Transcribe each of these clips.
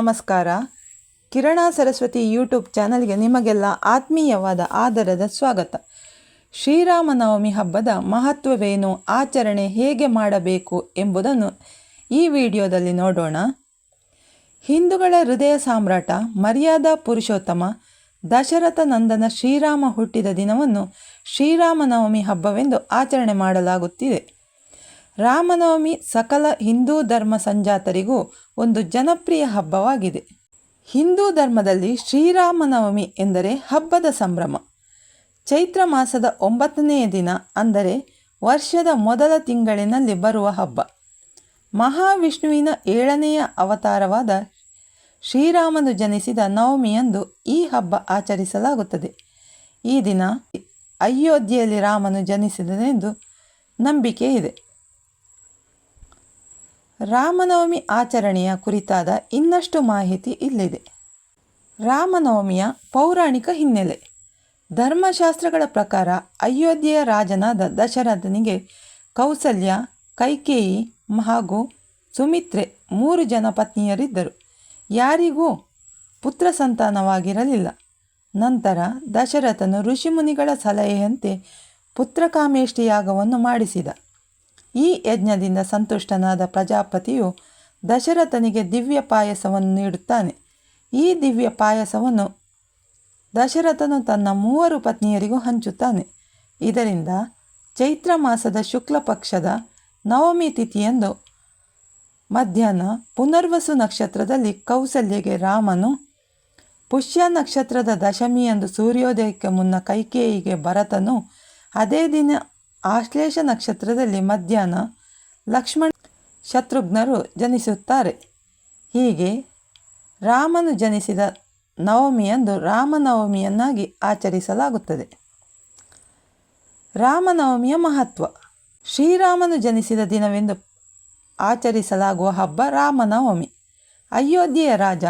ನಮಸ್ಕಾರ. ಕಿರಣ ಸರಸ್ವತಿ ಯೂಟ್ಯೂಬ್ ಚಾನಲ್ಗೆ ನಿಮಗೆಲ್ಲ ಆತ್ಮೀಯವಾದ ಆದರದ ಸ್ವಾಗತ. ಶ್ರೀರಾಮನವಮಿ ಹಬ್ಬದ ಮಹತ್ವವೇನು, ಆಚರಣೆ ಹೇಗೆ ಮಾಡಬೇಕು ಎಂಬುದನ್ನು ಈ ವಿಡಿಯೋದಲ್ಲಿ ನೋಡೋಣ. ಹಿಂದೂಗಳ ಹೃದಯ ಸಾಮ್ರಾಟ ಮರ್ಯಾದಾ ಪುರುಷೋತ್ತಮ ದಶರಥ ನಂದನ ಶ್ರೀರಾಮ ಹುಟ್ಟಿದ ದಿನವನ್ನು ಶ್ರೀರಾಮನವಮಿ ಹಬ್ಬವೆಂದು ಆಚರಣೆ ಮಾಡಲಾಗುತ್ತಿದೆ. ರಾಮನವಮಿ ಸಕಲ ಹಿಂದೂ ಧರ್ಮ ಸಂಜಾತರಿಗೂ ಒಂದು ಜನಪ್ರಿಯ ಹಬ್ಬವಾಗಿದೆ. ಹಿಂದೂ ಧರ್ಮದಲ್ಲಿ ಶ್ರೀರಾಮನವಮಿ ಎಂದರೆ ಹಬ್ಬದ ಸಂಭ್ರಮ. ಚೈತ್ರ ಮಾಸದ ಒಂಬತ್ತನೆಯ ದಿನ ಅಂದರೆ ವರ್ಷದ ಮೊದಲ ತಿಂಗಳಿನಲ್ಲಿ ಬರುವ ಹಬ್ಬ. ಮಹಾವಿಷ್ಣುವಿನ ಏಳನೆಯ ಅವತಾರವಾದ ಶ್ರೀರಾಮನು ಜನಿಸಿದ ನವಮಿಯಂದು ಈ ಹಬ್ಬ ಆಚರಿಸಲಾಗುತ್ತದೆ. ಈ ದಿನ ಅಯೋಧ್ಯೆಯಲ್ಲಿ ರಾಮನು ಜನಿಸಿದನೆಂದು ನಂಬಿಕೆ ಇದೆ. ರಾಮನವಮಿ ಆಚರಣೆಯ ಕುರಿತಾದ ಇನ್ನಷ್ಟು ಮಾಹಿತಿ ಇಲ್ಲಿದೆ. ರಾಮನವಮಿಯ ಪೌರಾಣಿಕ ಹಿನ್ನೆಲೆ. ಧರ್ಮಶಾಸ್ತ್ರಗಳ ಪ್ರಕಾರ ಅಯೋಧ್ಯೆಯ ರಾಜನಾದ ದಶರಥನಿಗೆ ಕೌಸಲ್ಯ, ಕೈಕೇಯಿ ಹಾಗೂ ಸುಮಿತ್ರೆ ಮೂರು ಜನ ಪತ್ನಿಯರಿದ್ದರು. ಯಾರಿಗೂ ಪುತ್ರ ಸಂತಾನವಾಗಿರಲಿಲ್ಲ. ನಂತರ ದಶರಥನು ಋಷಿಮುನಿಗಳ ಸಲಹೆಯಂತೆ ಪುತ್ರಕಾಮೇಷ್ಠಿಯಾಗವನ್ನು ಮಾಡಿಸಿದ. ಈ ಯಜ್ಞದಿಂದ ಸಂತುಷ್ಟನಾದ ಪ್ರಜಾಪತಿಯು ದಶರಥನಿಗೆ ದಿವ್ಯ ಪಾಯಸವನ್ನು ನೀಡುತ್ತಾನೆ. ಈ ದಿವ್ಯ ಪಾಯಸವನ್ನು ದಶರಥನು ತನ್ನ ಮೂವರು ಪತ್ನಿಯರಿಗೂ ಹಂಚುತ್ತಾನೆ. ಇದರಿಂದ ಚೈತ್ರ ಮಾಸದ ಶುಕ್ಲ ಪಕ್ಷದ ನವಮಿ ತಿಥಿಯಂದು ಮಧ್ಯಾಹ್ನ ಪುನರ್ವಸು ನಕ್ಷತ್ರದಲ್ಲಿ ಕೌಸಲ್ಯಗೆ ರಾಮನು ಪುಷ್ಯ ನಕ್ಷತ್ರದ ದಶಮಿಯಂದು ಸೂರ್ಯೋದಯಕ್ಕೆ ಮುನ್ನ ಕೈಕೇಯಿಗೆ ಭರತನು ಅದೇ ದಿನ ಆಶ್ಲೇಷ ನಕ್ಷತ್ರದಲ್ಲಿ ಮಧ್ಯಾಹ್ನ ಲಕ್ಷ್ಮಣ ಶತ್ರುಘ್ನರು ಜನಿಸುತ್ತಾರೆ. ಹೀಗೆ ರಾಮನು ಜನಿಸಿದ ನವಮಿಯಂದು ರಾಮನವಮಿಯನ್ನಾಗಿ ಆಚರಿಸಲಾಗುತ್ತದೆ. ರಾಮನವಮಿಯ ಮಹತ್ವ. ಶ್ರೀರಾಮನು ಜನಿಸಿದ ದಿನವೆಂದು ಆಚರಿಸಲಾಗುವ ಹಬ್ಬ ರಾಮನವಮಿ. ಅಯೋಧ್ಯೆಯ ರಾಜ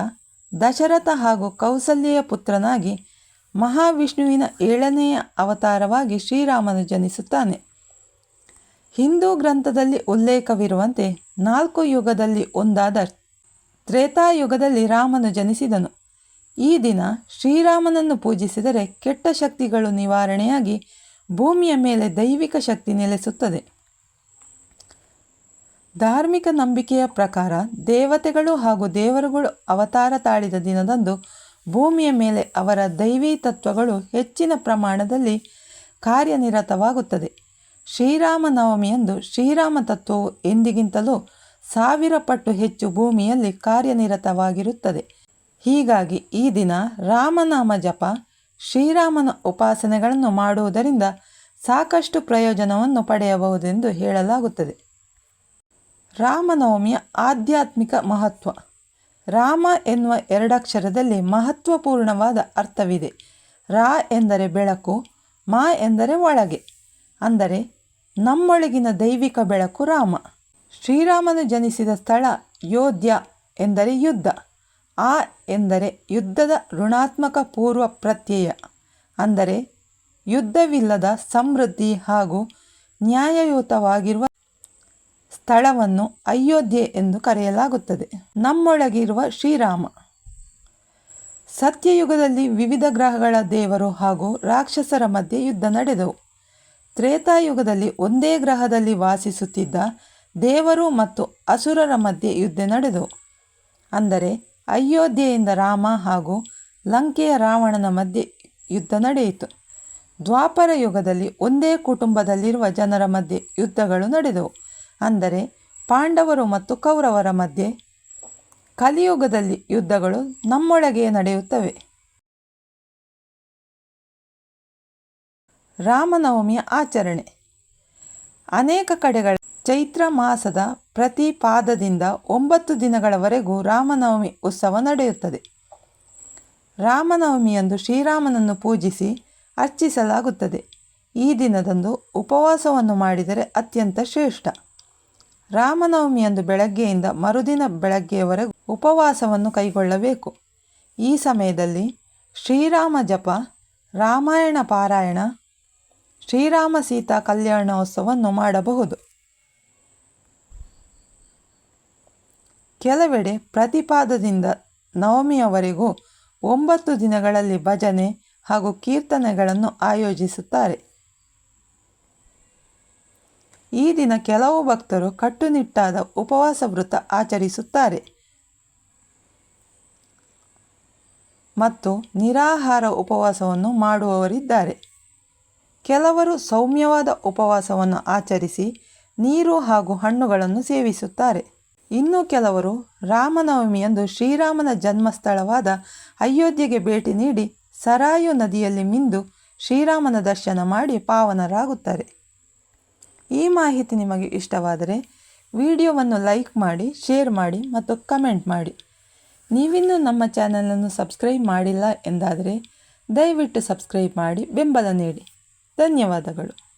ದಶರಥ ಹಾಗೂ ಕೌಸಲ್ಯೆಯ ಪುತ್ರನಾಗಿ ಮಹಾವಿಷ್ಣುವಿನ ಏಳನೆಯ ಅವತಾರವಾಗಿ ಶ್ರೀರಾಮನು ಜನಿಸುತ್ತಾನೆ. ಹಿಂದೂ ಗ್ರಂಥದಲ್ಲಿ ಉಲ್ಲೇಖವಿರುವಂತೆ ನಾಲ್ಕು ಯುಗದಲ್ಲಿ ಒಂದಾದ ತ್ರೇತಾಯುಗದಲ್ಲಿ ರಾಮನು ಜನಿಸಿದನು. ಈ ದಿನ ಶ್ರೀರಾಮನನ್ನು ಪೂಜಿಸಿದರೆ ಕೆಟ್ಟ ಶಕ್ತಿಗಳು ನಿವಾರಣೆಯಾಗಿ ಭೂಮಿಯ ಮೇಲೆ ದೈವಿಕ ಶಕ್ತಿ ನೆಲೆಸುತ್ತದೆ. ಧಾರ್ಮಿಕ ನಂಬಿಕೆಯ ಪ್ರಕಾರ ದೇವತೆಗಳು ಹಾಗೂ ದೇವರುಗಳು ಅವತಾರ ತಾಳಿದ ದಿನದಂದು ಭೂಮಿಯ ಮೇಲೆ ಅವರ ದೈವೀ ತತ್ವಗಳು ಹೆಚ್ಚಿನ ಪ್ರಮಾಣದಲ್ಲಿ ಕಾರ್ಯನಿರತವಾಗುತ್ತದೆ. ಶ್ರೀರಾಮ ನವಮಿಯಂದು ಶ್ರೀರಾಮ ತತ್ವವು ಎಂದಿಗಿಂತಲೂ ಸಾವಿರ ಪಟ್ಟು ಹೆಚ್ಚು ಭೂಮಿಯಲ್ಲಿ ಕಾರ್ಯನಿರತವಾಗಿರುತ್ತದೆ. ಹೀಗಾಗಿ ಈ ದಿನ ರಾಮನಾಮ ಜಪ, ಶ್ರೀರಾಮನ ಉಪಾಸನೆಗಳನ್ನು ಮಾಡುವುದರಿಂದ ಸಾಕಷ್ಟು ಪ್ರಯೋಜನವನ್ನು ಪಡೆಯಬಹುದೆಂದು ಹೇಳಲಾಗುತ್ತದೆ. ರಾಮನವಮಿಯ ಆಧ್ಯಾತ್ಮಿಕ ಮಹತ್ವ. ರಾಮ ಎನ್ನುವ ಎರಡಕ್ಷರದಲ್ಲಿ ಮಹತ್ವಪೂರ್ಣವಾದ ಅರ್ಥವಿದೆ. ರಾ ಎಂದರೆ ಬೆಳಕು, ಮಾ ಎಂದರೆ ಒಳಗೆ. ಅಂದರೆ ನಮ್ಮೊಳಗಿನ ದೈವಿಕ ಬೆಳಕು ರಾಮ. ಶ್ರೀರಾಮನು ಜನಿಸಿದ ಸ್ಥಳ ಯೋಧ್ಯ ಎಂದರೆ ಯುದ್ಧ. ಆ ಎಂದರೆ ಯುದ್ಧದ ಋಣಾತ್ಮಕ ಪೂರ್ವ ಪ್ರತ್ಯಯ. ಅಂದರೆ ಯುದ್ಧವಿಲ್ಲದ ಸಮೃದ್ಧಿ ಹಾಗೂ ನ್ಯಾಯಯುತವಾಗಿರುವ ಸ್ಥಳವನ್ನು ಅಯೋಧ್ಯೆ ಎಂದು ಕರೆಯಲಾಗುತ್ತದೆ. ನಮ್ಮೊಳಗಿರುವ ಶ್ರೀರಾಮ. ಸತ್ಯಯುಗದಲ್ಲಿ ವಿವಿಧ ಗ್ರಹಗಳ ದೇವರು ಹಾಗೂ ರಾಕ್ಷಸರ ಮಧ್ಯೆ ಯುದ್ಧ ನಡೆದವು. ತ್ರೇತಾಯುಗದಲ್ಲಿ ಒಂದೇ ಗ್ರಹದಲ್ಲಿ ವಾಸಿಸುತ್ತಿದ್ದ ದೇವರು ಮತ್ತು ಅಸುರರ ಮಧ್ಯೆ ಯುದ್ಧ ನಡೆದವು. ಅಂದರೆ ಅಯೋಧ್ಯೆಯಿಂದ ರಾಮ ಹಾಗೂ ಲಂಕೆಯ ರಾವಣನ ಮಧ್ಯೆ ಯುದ್ಧ ನಡೆಯಿತು. ದ್ವಾಪರ ಯುಗದಲ್ಲಿ ಒಂದೇ ಕುಟುಂಬದಲ್ಲಿರುವ ಜನರ ಮಧ್ಯೆ ಯುದ್ಧಗಳು ನಡೆದವು. ಅಂದರೆ ಪಾಂಡವರು ಮತ್ತು ಕೌರವರ ಮಧ್ಯೆ ಕಲಿಯುಗದಲ್ಲಿ ಯುದ್ಧಗಳು ನಮ್ಮೊಳಗೆ ನಡೆಯುತ್ತವೆ. ರಾಮನವಮಿಯ ಆಚರಣೆ. ಅನೇಕ ಕಡೆಗಳ ಚೈತ್ರ ಮಾಸದ ಪ್ರತಿ ಪಾದದಿಂದ ಒಂಬತ್ತು ದಿನಗಳವರೆಗೂ ರಾಮನವಮಿ ಉತ್ಸವ ನಡೆಯುತ್ತದೆ. ರಾಮನವಮಿಯಂದು ಶ್ರೀರಾಮನನ್ನು ಪೂಜಿಸಿ ಅರ್ಚಿಸಲಾಗುತ್ತದೆ. ಈ ದಿನದಂದು ಉಪವಾಸವನ್ನು ಮಾಡಿದರೆ ಅತ್ಯಂತ ಶ್ರೇಷ್ಠ. ರಾಮನವಮಿಯಂದು ಬೆಳಗ್ಗೆಯಿಂದ ಮರುದಿನ ಬೆಳಗ್ಗೆಯವರೆಗೂ ಉಪವಾಸವನ್ನು ಕೈಗೊಳ್ಳಬೇಕು. ಈ ಸಮಯದಲ್ಲಿ ಶ್ರೀರಾಮ ಜಪ, ರಾಮಾಯಣ ಪಾರಾಯಣ, ಶ್ರೀರಾಮ ಸೀತಾ ಕಲ್ಯಾಣೋತ್ಸವವನ್ನು ಮಾಡಬಹುದು. ಕೆಲವೆಡೆ ಪ್ರತಿಪಾದದಿಂದ ನವಮಿಯವರೆಗೂ ಒಂಬತ್ತು ದಿನಗಳಲ್ಲಿ ಭಜನೆ ಹಾಗೂ ಕೀರ್ತನೆಗಳನ್ನು ಆಯೋಜಿಸುತ್ತಾರೆ. ಈ ದಿನ ಕೆಲವು ಭಕ್ತರು ಕಟ್ಟುನಿಟ್ಟಾದ ಉಪವಾಸ ವೃತ್ತ ಆಚರಿಸುತ್ತಾರೆ. ಮತ್ತು ನಿರಾಹಾರ ಉಪವಾಸವನ್ನು ಮಾಡುವವರಿದ್ದಾರೆ. ಕೆಲವರು ಸೌಮ್ಯವಾದ ಉಪವಾಸವನ್ನು ಆಚರಿಸಿ ನೀರು ಹಾಗೂ ಹಣ್ಣುಗಳನ್ನು ಸೇವಿಸುತ್ತಾರೆ. ಇನ್ನು ಕೆಲವರು ರಾಮನವಮಿಯಂದು ಶ್ರೀರಾಮನ ಜನ್ಮಸ್ಥಳವಾದ ಅಯೋಧ್ಯೆಗೆ ಭೇಟಿ ನೀಡಿ ಸರಾಯು ನದಿಯಲ್ಲಿ ಮಿಂದು ಶ್ರೀರಾಮನ ದರ್ಶನ ಮಾಡಿ ಪಾವನರಾಗುತ್ತಾರೆ. ಈ ಮಾಹಿತಿ ನಿಮಗೆ ಇಷ್ಟವಾದರೆ ವಿಡಿಯೋವನ್ನು ಲೈಕ್ ಮಾಡಿ, ಶೇರ್ ಮಾಡಿ ಮತ್ತು ಕಮೆಂಟ್ ಮಾಡಿ. ನೀವಿನ್ನೂ ನಮ್ಮ ಚಾನಲನ್ನು ಸಬ್ಸ್ಕ್ರೈಬ್ ಮಾಡಿಲ್ಲ ಎಂದಾದರೆ ದಯವಿಟ್ಟು ಸಬ್ಸ್ಕ್ರೈಬ್ ಮಾಡಿ, ಬೆಂಬಲ ನೀಡಿ. ಧನ್ಯವಾದಗಳು.